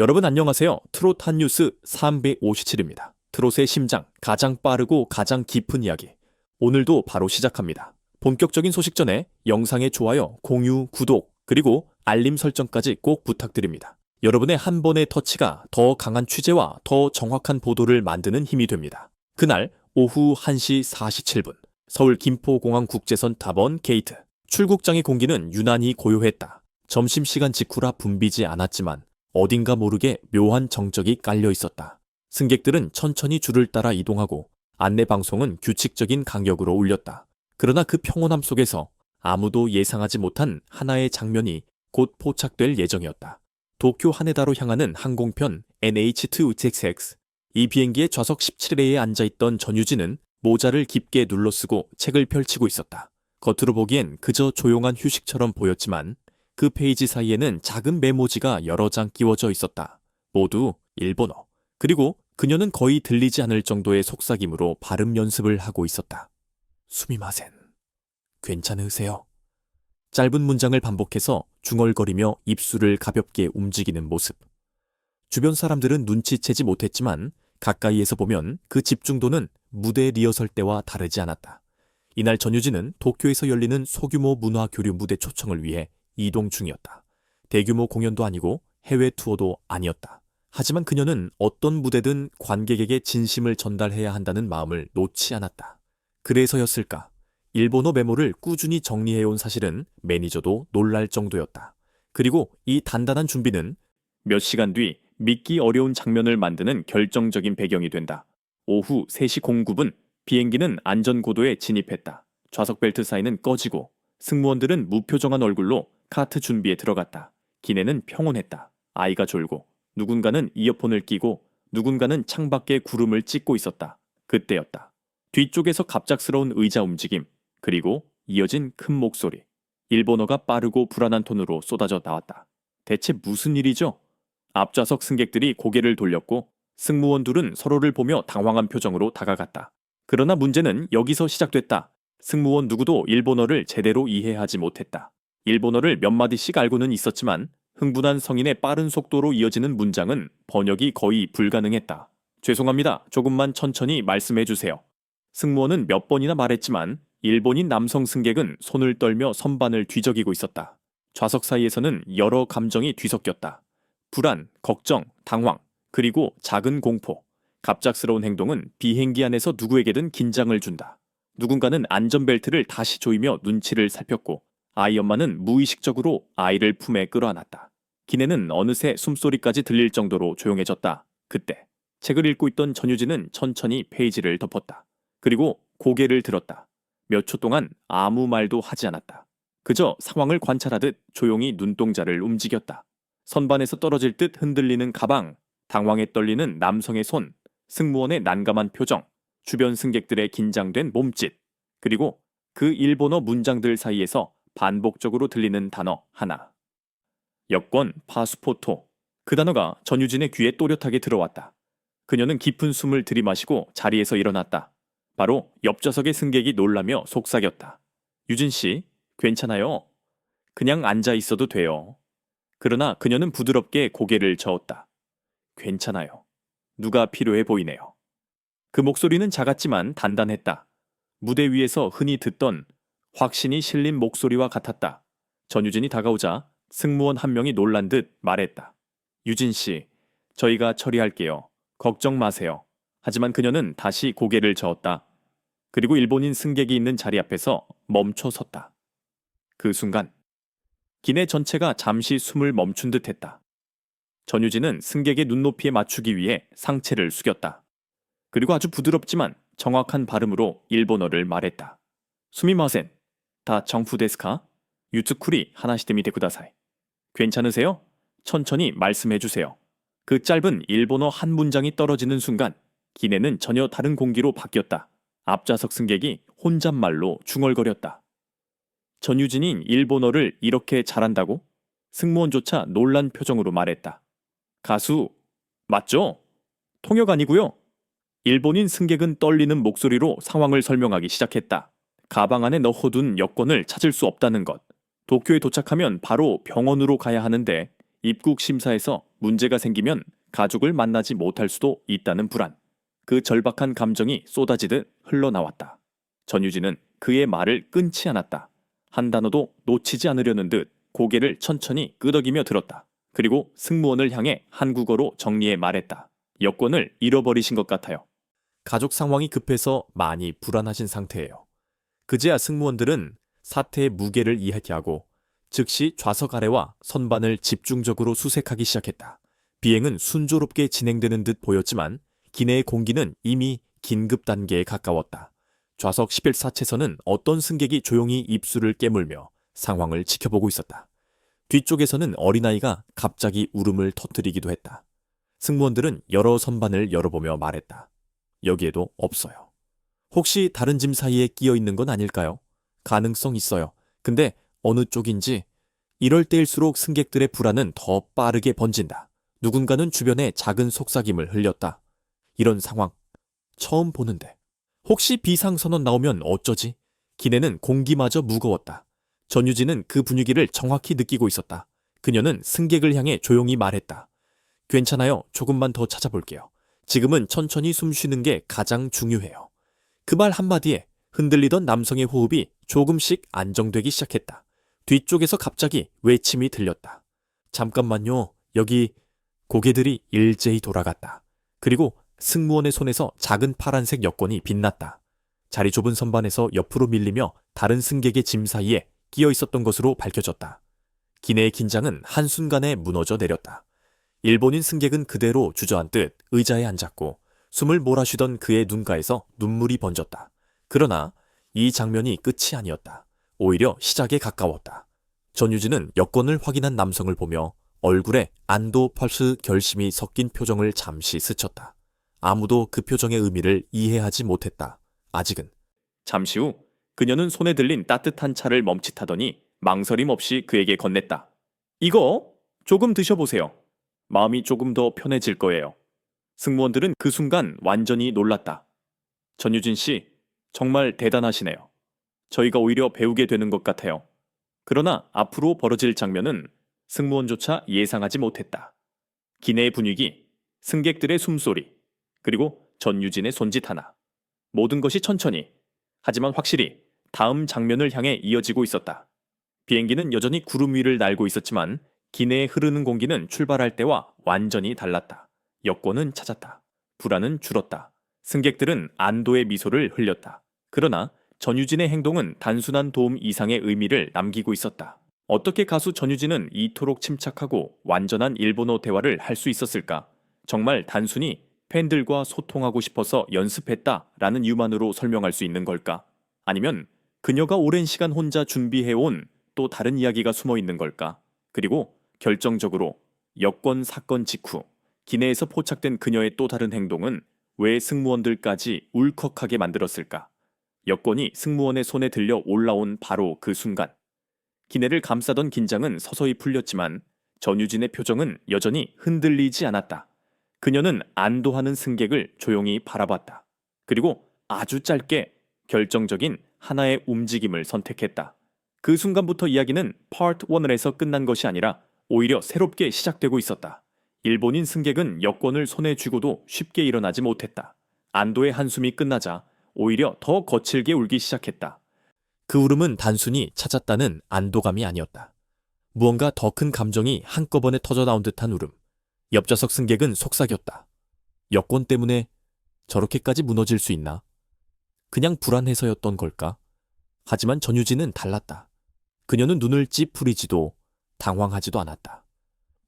여러분 안녕하세요. 트롯 한 뉴스 357입니다. 트롯의 심장, 가장 빠르고 가장 깊은 이야기. 오늘도 바로 시작합니다. 본격적인 소식 전에 영상의 좋아요, 공유, 구독, 그리고 알림 설정까지 꼭 부탁드립니다. 여러분의 한 번의 터치가 더 강한 취재와 더 정확한 보도를 만드는 힘이 됩니다. 그날 오후 1시 47분 서울 김포공항 국제선 답원 게이트 출국장의 공기는 유난히 고요했다. 점심시간 직후라 붐비지 않았지만 어딘가 모르게 묘한 정적이 깔려 있었다. 승객들은 천천히 줄을 따라 이동하고 안내 방송은 규칙적인 간격으로 울렸다. 그러나 그 평온함 속에서 아무도 예상하지 못한 하나의 장면이 곧 포착될 예정이었다. 도쿄 하네다로 향하는 항공편 NH2XX. 이 비행기의 좌석 17회에 앉아있던 전유진은 모자를 깊게 눌러쓰고 책을 펼치고 있었다. 겉으로 보기엔 그저 조용한 휴식처럼 보였지만 그 페이지 사이에는 작은 메모지가 여러 장 끼워져 있었다. 모두 일본어. 그리고 그녀는 거의 들리지 않을 정도의 속삭임으로 발음 연습을 하고 있었다. 수미마센. 괜찮으세요? 짧은 문장을 반복해서 중얼거리며 입술을 가볍게 움직이는 모습. 주변 사람들은 눈치채지 못했지만 가까이에서 보면 그 집중도는 무대 리허설 때와 다르지 않았다. 이날 전유진은 도쿄에서 열리는 소규모 문화 교류 무대 초청을 위해 이동 중이었다. 대규모 공연도 아니고 해외 투어도 아니었다. 하지만 그녀는 어떤 무대든 관객에게 진심을 전달해야 한다는 마음을 놓지 않았다. 그래서였을까? 일본어 메모를 꾸준히 정리해온 사실은 매니저도 놀랄 정도였다. 그리고 이 단단한 준비는 몇 시간 뒤 믿기 어려운 장면을 만드는 결정적인 배경이 된다. 오후 3시 09분 비행기는 안전고도에 진입했다. 좌석 벨트 사이는 꺼지고 승무원들은 무표정한 얼굴로 카트 준비에 들어갔다. 기내는 평온했다. 아이가 졸고 누군가는 이어폰을 끼고 누군가는 창밖에 구름을 찍고 있었다. 그때였다. 뒤쪽에서 갑작스러운 의자 움직임 그리고 이어진 큰 목소리. 일본어가 빠르고 불안한 톤으로 쏟아져 나왔다. 대체 무슨 일이죠? 앞좌석 승객들이 고개를 돌렸고 승무원 둘은 서로를 보며 당황한 표정으로 다가갔다. 그러나 문제는 여기서 시작됐다. 승무원 누구도 일본어를 제대로 이해하지 못했다. 일본어를 몇 마디씩 알고는 있었지만 흥분한 성인의 빠른 속도로 이어지는 문장은 번역이 거의 불가능했다. 죄송합니다. 조금만 천천히 말씀해 주세요. 승무원은 몇 번이나 말했지만 일본인 남성 승객은 손을 떨며 선반을 뒤적이고 있었다. 좌석 사이에서는 여러 감정이 뒤섞였다. 불안, 걱정, 당황, 그리고 작은 공포. 갑작스러운 행동은 비행기 안에서 누구에게든 긴장을 준다. 누군가는 안전벨트를 다시 조이며 눈치를 살폈고 아이 엄마는 무의식적으로 아이를 품에 끌어안았다. 기내는 어느새 숨소리까지 들릴 정도로 조용해졌다. 그때 책을 읽고 있던 전유진은 천천히 페이지를 덮었다. 그리고 고개를 들었다. 몇 초 동안 아무 말도 하지 않았다. 그저 상황을 관찰하듯 조용히 눈동자를 움직였다. 선반에서 떨어질 듯 흔들리는 가방, 당황에 떨리는 남성의 손, 승무원의 난감한 표정, 주변 승객들의 긴장된 몸짓, 그리고 그 일본어 문장들 사이에서 반복적으로 들리는 단어 하나. 여권, 파스포토. 그 단어가 전유진의 귀에 또렷하게 들어왔다. 그녀는 깊은 숨을 들이마시고 자리에서 일어났다. 바로 옆좌석의 승객이 놀라며 속삭였다. 유진 씨, 괜찮아요. 그냥 앉아 있어도 돼요. 그러나 그녀는 부드럽게 고개를 저었다. 괜찮아요. 누가 필요해 보이네요. 그 목소리는 작았지만 단단했다. 무대 위에서 흔히 듣던 확신이 실린 목소리와 같았다. 전유진이 다가오자 승무원 한 명이 놀란 듯 말했다. 유진 씨, 저희가 처리할게요. 걱정 마세요. 하지만 그녀는 다시 고개를 저었다. 그리고 일본인 승객이 있는 자리 앞에서 멈춰 섰다. 그 순간 기내 전체가 잠시 숨을 멈춘 듯 했다. 전유진은 승객의 눈높이에 맞추기 위해 상체를 숙였다. 그리고 아주 부드럽지만 정확한 발음으로 일본어를 말했다. 수미마센, 다 정프 데스카? 유츠쿠리 하나시테미테 쿠다사이. 괜찮으세요? 천천히 말씀해 주세요. 그 짧은 일본어 한 문장이 떨어지는 순간 기내는 전혀 다른 공기로 바뀌었다. 앞좌석 승객이 혼잣말로 중얼거렸다. 전유진인 일본어를 이렇게 잘한다고? 승무원조차 놀란 표정으로 말했다. 가수, 맞죠? 통역 아니고요. 일본인 승객은 떨리는 목소리로 상황을 설명하기 시작했다. 가방 안에 넣어둔 여권을 찾을 수 없다는 것. 도쿄에 도착하면 바로 병원으로 가야 하는데 입국 심사에서 문제가 생기면 가족을 만나지 못할 수도 있다는 불안. 그 절박한 감정이 쏟아지듯 흘러나왔다. 전유진은 그의 말을 끊지 않았다. 한 단어도 놓치지 않으려는 듯 고개를 천천히 끄덕이며 들었다. 그리고 승무원을 향해 한국어로 정리해 말했다. 여권을 잃어버리신 것 같아요. 가족 상황이 급해서 많이 불안하신 상태예요. 그제야 승무원들은 사태의 무게를 이해하고 즉시 좌석 아래와 선반을 집중적으로 수색하기 시작했다. 비행은 순조롭게 진행되는 듯 보였지만 기내의 공기는 이미 긴급 단계에 가까웠다. 좌석 11사채선은 어떤 승객이 조용히 입술을 깨물며 상황을 지켜보고 있었다. 뒤쪽에서는 어린아이가 갑자기 울음을 터뜨리기도 했다. 승무원들은 여러 선반을 열어보며 말했다. 여기에도 없어요. 혹시 다른 짐 사이에 끼어 있는 건 아닐까요? 가능성 있어요. 근데 어느 쪽인지 이럴 때일수록 승객들의 불안은 더 빠르게 번진다. 누군가는 주변에 작은 속삭임을 흘렸다. 이런 상황 처음 보는데 혹시 비상선언 나오면 어쩌지? 기내는 공기마저 무거웠다. 전유진은 그 분위기를 정확히 느끼고 있었다. 그녀는 승객을 향해 조용히 말했다. 괜찮아요. 조금만 더 찾아볼게요. 지금은 천천히 숨 쉬는 게 가장 중요해요. 그 말 한마디에 흔들리던 남성의 호흡이 조금씩 안정되기 시작했다. 뒤쪽에서 갑자기 외침이 들렸다. 잠깐만요. 여기 고개들이 일제히 돌아갔다. 그리고 승무원의 손에서 작은 파란색 여권이 빛났다. 자리 좁은 선반에서 옆으로 밀리며 다른 승객의 짐 사이에 끼어 있었던 것으로 밝혀졌다. 기내의 긴장은 한순간에 무너져 내렸다. 일본인 승객은 그대로 주저앉듯 의자에 앉았고 숨을 몰아쉬던 그의 눈가에서 눈물이 번졌다. 그러나 이 장면이 끝이 아니었다. 오히려 시작에 가까웠다. 전유진은 여권을 확인한 남성을 보며 얼굴에 안도 펄스 결심이 섞인 표정을 잠시 스쳤다. 아무도 그 표정의 의미를 이해하지 못했다. 아직은. 잠시 후 그녀는 손에 들린 따뜻한 차를 멈칫하더니 망설임 없이 그에게 건넸다. 이거 조금 드셔보세요. 마음이 조금 더 편해질 거예요. 승무원들은 그 순간 완전히 놀랐다. 전유진 씨, 정말 대단하시네요. 저희가 오히려 배우게 되는 것 같아요. 그러나 앞으로 벌어질 장면은 승무원조차 예상하지 못했다. 기내의 분위기, 승객들의 숨소리, 그리고 전유진의 손짓 하나. 모든 것이 천천히, 하지만 확실히 다음 장면을 향해 이어지고 있었다. 비행기는 여전히 구름 위를 날고 있었지만 기내에 흐르는 공기는 출발할 때와 완전히 달랐다. 여권은 찾았다. 불안은 줄었다. 승객들은 안도의 미소를 흘렸다. 그러나 전유진의 행동은 단순한 도움 이상의 의미를 남기고 있었다. 어떻게 가수 전유진은 이토록 침착하고 완전한 일본어 대화를 할 수 있었을까? 정말 단순히 팬들과 소통하고 싶어서 연습했다 라는 이유만으로 설명할 수 있는 걸까? 아니면 그녀가 오랜 시간 혼자 준비해온 또 다른 이야기가 숨어 있는 걸까? 그리고 결정적으로 여권 사건 직후 기내에서 포착된 그녀의 또 다른 행동은 왜 승무원들까지 울컥하게 만들었을까? 여권이 승무원의 손에 들려 올라온 바로 그 순간 기내를 감싸던 긴장은 서서히 풀렸지만 전유진의 표정은 여전히 흔들리지 않았다. 그녀는 안도하는 승객을 조용히 바라봤다. 그리고 아주 짧게 결정적인 하나의 움직임을 선택했다. 그 순간부터 이야기는 파트 1을 해서 끝난 것이 아니라 오히려 새롭게 시작되고 있었다. 일본인 승객은 여권을 손에 쥐고도 쉽게 일어나지 못했다. 안도의 한숨이 끝나자 오히려 더 거칠게 울기 시작했다. 그 울음은 단순히 찾았다는 안도감이 아니었다. 무언가 더 큰 감정이 한꺼번에 터져 나온 듯한 울음. 옆좌석 승객은 속삭였다. 여권 때문에 저렇게까지 무너질 수 있나? 그냥 불안해서였던 걸까? 하지만 전유진은 달랐다. 그녀는 눈을 찌푸리지도 당황하지도 않았다.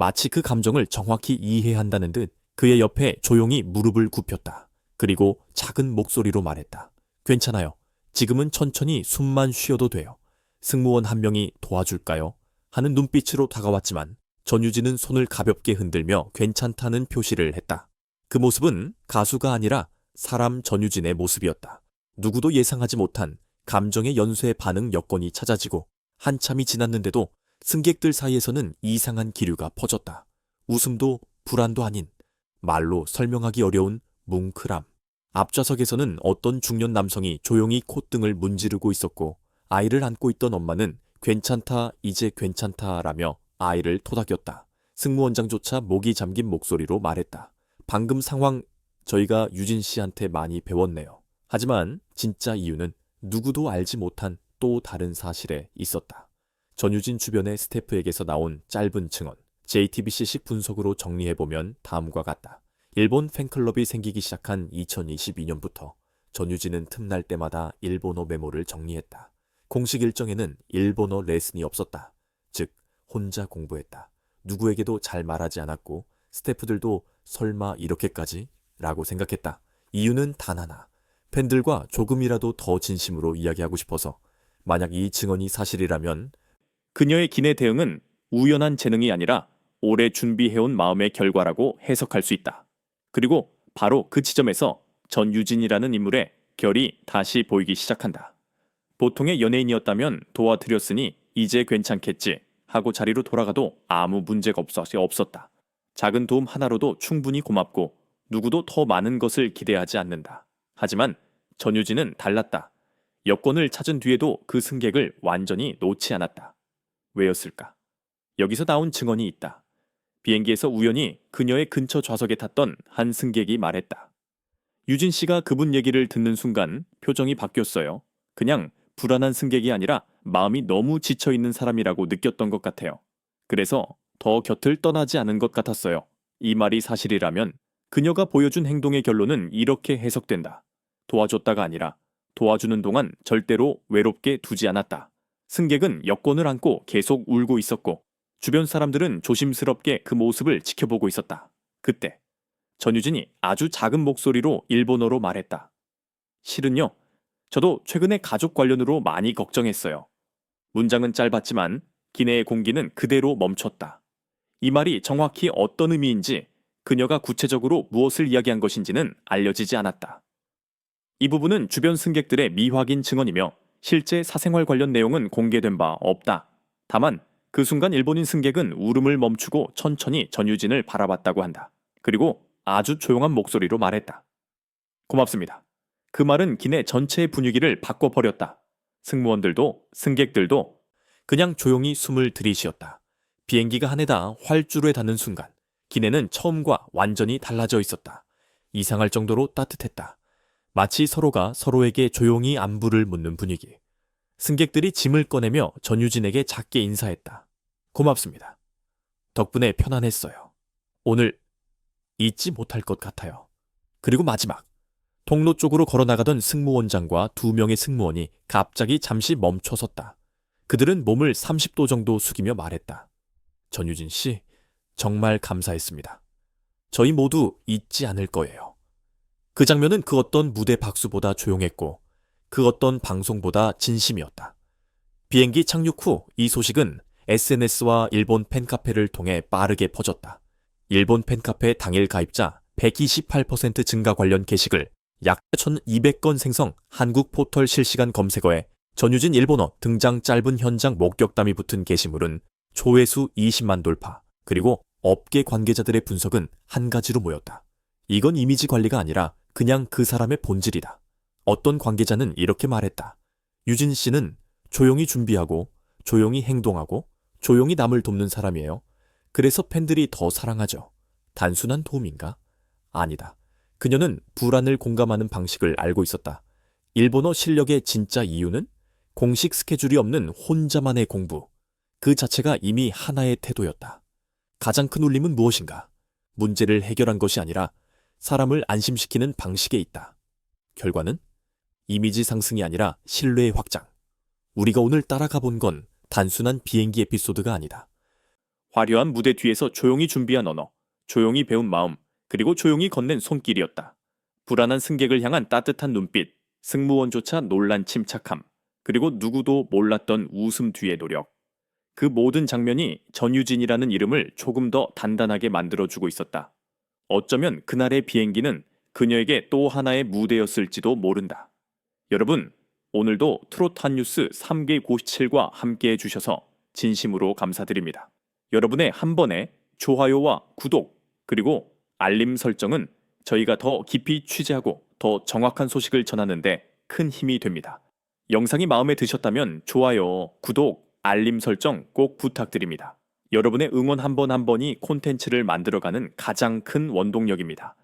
마치 그 감정을 정확히 이해한다는 듯 그의 옆에 조용히 무릎을 굽혔다. 그리고 작은 목소리로 말했다. 괜찮아요. 지금은 천천히 숨만 쉬어도 돼요. 승무원 한 명이 도와줄까요? 하는 눈빛으로 다가왔지만 전유진은 손을 가볍게 흔들며 괜찮다는 표시를 했다. 그 모습은 가수가 아니라 사람 전유진의 모습이었다. 누구도 예상하지 못한 감정의 연쇄 반응 여건이 찾아지고 한참이 지났는데도 승객들 사이에서는 이상한 기류가 퍼졌다. 웃음도 불안도 아닌 말로 설명하기 어려운 뭉클함. 앞좌석에서는 어떤 중년 남성이 조용히 콧등을 문지르고 있었고 아이를 안고 있던 엄마는 괜찮다, 이제 괜찮다 라며 아이를 토닥였다. 승무원장조차 목이 잠긴 목소리로 말했다. 방금 상황 저희가 유진 씨한테 많이 배웠네요. 하지만 진짜 이유는 누구도 알지 못한 또 다른 사실에 있었다. 전유진 주변의 스태프에게서 나온 짧은 증언, JTBC식 분석으로 정리해보면 다음과 같다. 일본 팬클럽이 생기기 시작한 2022년부터 전유진은 틈날 때마다 일본어 메모를 정리했다. 공식 일정에는 일본어 레슨이 없었다. 즉, 혼자 공부했다. 누구에게도 잘 말하지 않았고, 스태프들도 설마 이렇게까지? 라고 생각했다. 이유는 단 하나. 팬들과 조금이라도 더 진심으로 이야기하고 싶어서. 만약 이 증언이 사실이라면 그녀의 기내 대응은 우연한 재능이 아니라 오래 준비해온 마음의 결과라고 해석할 수 있다. 그리고 바로 그 지점에서 전유진이라는 인물의 결이 다시 보이기 시작한다. 보통의 연예인이었다면 도와드렸으니 이제 괜찮겠지 하고 자리로 돌아가도 아무 문제가 없었- 없었다. 작은 도움 하나로도 충분히 고맙고 누구도 더 많은 것을 기대하지 않는다. 하지만 전유진은 달랐다. 여권을 찾은 뒤에도 그 승객을 완전히 놓지 않았다. 왜였을까? 여기서 나온 증언이 있다. 비행기에서 우연히 그녀의 근처 좌석에 탔던 한 승객이 말했다. 유진 씨가 그분 얘기를 듣는 순간 표정이 바뀌었어요. 그냥 불안한 승객이 아니라 마음이 너무 지쳐 있는 사람이라고 느꼈던 것 같아요. 그래서 더 곁을 떠나지 않은 것 같았어요. 이 말이 사실이라면 그녀가 보여준 행동의 결론은 이렇게 해석된다. 도와줬다가 아니라 도와주는 동안 절대로 외롭게 두지 않았다. 승객은 여권을 안고 계속 울고 있었고 주변 사람들은 조심스럽게 그 모습을 지켜보고 있었다. 그때 전유진이 아주 작은 목소리로 일본어로 말했다. 실은요, 저도 최근에 가족 관련으로 많이 걱정했어요. 문장은 짧았지만 기내의 공기는 그대로 멈췄다. 이 말이 정확히 어떤 의미인지 그녀가 구체적으로 무엇을 이야기한 것인지는 알려지지 않았다. 이 부분은 주변 승객들의 미확인 증언이며 실제 사생활 관련 내용은 공개된 바 없다. 다만 그 순간 일본인 승객은 울음을 멈추고 천천히 전유진을 바라봤다고 한다. 그리고 아주 조용한 목소리로 말했다. 고맙습니다. 그 말은 기내 전체의 분위기를 바꿔버렸다. 승무원들도 승객들도 그냥 조용히 숨을 들이쉬었다. 비행기가 하늘다 활주로에 닿는 순간 기내는 처음과 완전히 달라져 있었다. 이상할 정도로 따뜻했다. 마치 서로가 서로에게 조용히 안부를 묻는 분위기. 승객들이 짐을 꺼내며 전유진에게 작게 인사했다. 고맙습니다. 덕분에 편안했어요. 오늘 잊지 못할 것 같아요. 그리고 마지막. 통로 쪽으로 걸어나가던 승무원장과 두 명의 승무원이 갑자기 잠시 멈춰섰다. 그들은 몸을 30도 정도 숙이며 말했다. 전유진 씨, 정말 감사했습니다. 저희 모두 잊지 않을 거예요. 그 장면은 그 어떤 무대 박수보다 조용했고 그 어떤 방송보다 진심이었다. 비행기 착륙 후 이 소식은 SNS와 일본 팬카페를 통해 빠르게 퍼졌다. 일본 팬카페 당일 가입자 128% 증가 관련 게시글 약 1200건 생성 한국 포털 실시간 검색어에 전유진 일본어 등장 짧은 현장 목격담이 붙은 게시물은 조회수 20만 돌파 그리고 업계 관계자들의 분석은 한 가지로 모였다. 이건 이미지 관리가 아니라 그냥 그 사람의 본질이다. 어떤 관계자는 이렇게 말했다. 유진 씨는 조용히 준비하고 조용히 행동하고 조용히 남을 돕는 사람이에요. 그래서 팬들이 더 사랑하죠. 단순한 도움인가? 아니다. 그녀는 불안을 공감하는 방식을 알고 있었다. 일본어 실력의 진짜 이유는 공식 스케줄이 없는 혼자만의 공부. 그 자체가 이미 하나의 태도였다. 가장 큰 울림은 무엇인가? 문제를 해결한 것이 아니라 사람을 안심시키는 방식에 있다. 결과는 이미지 상승이 아니라 신뢰의 확장. 우리가 오늘 따라가 본 건 단순한 비행기 에피소드가 아니다. 화려한 무대 뒤에서 조용히 준비한 언어, 조용히 배운 마음, 그리고 조용히 건넨 손길이었다. 불안한 승객을 향한 따뜻한 눈빛, 승무원조차 놀란 침착함, 그리고 누구도 몰랐던 웃음 뒤의 노력. 그 모든 장면이 전유진이라는 이름을 조금 더 단단하게 만들어주고 있었다. 어쩌면 그날의 비행기는 그녀에게 또 하나의 무대였을지도 모른다. 여러분, 오늘도 트로트 한 뉴스 3개 97과 함께 해주셔서 진심으로 감사드립니다. 여러분의 한 번의 좋아요와 구독, 그리고 알림 설정은 저희가 더 깊이 취재하고 더 정확한 소식을 전하는데 큰 힘이 됩니다. 영상이 마음에 드셨다면 좋아요, 구독, 알림 설정 꼭 부탁드립니다. 여러분의 응원 한 번 한 번이 콘텐츠를 만들어가는 가장 큰 원동력입니다.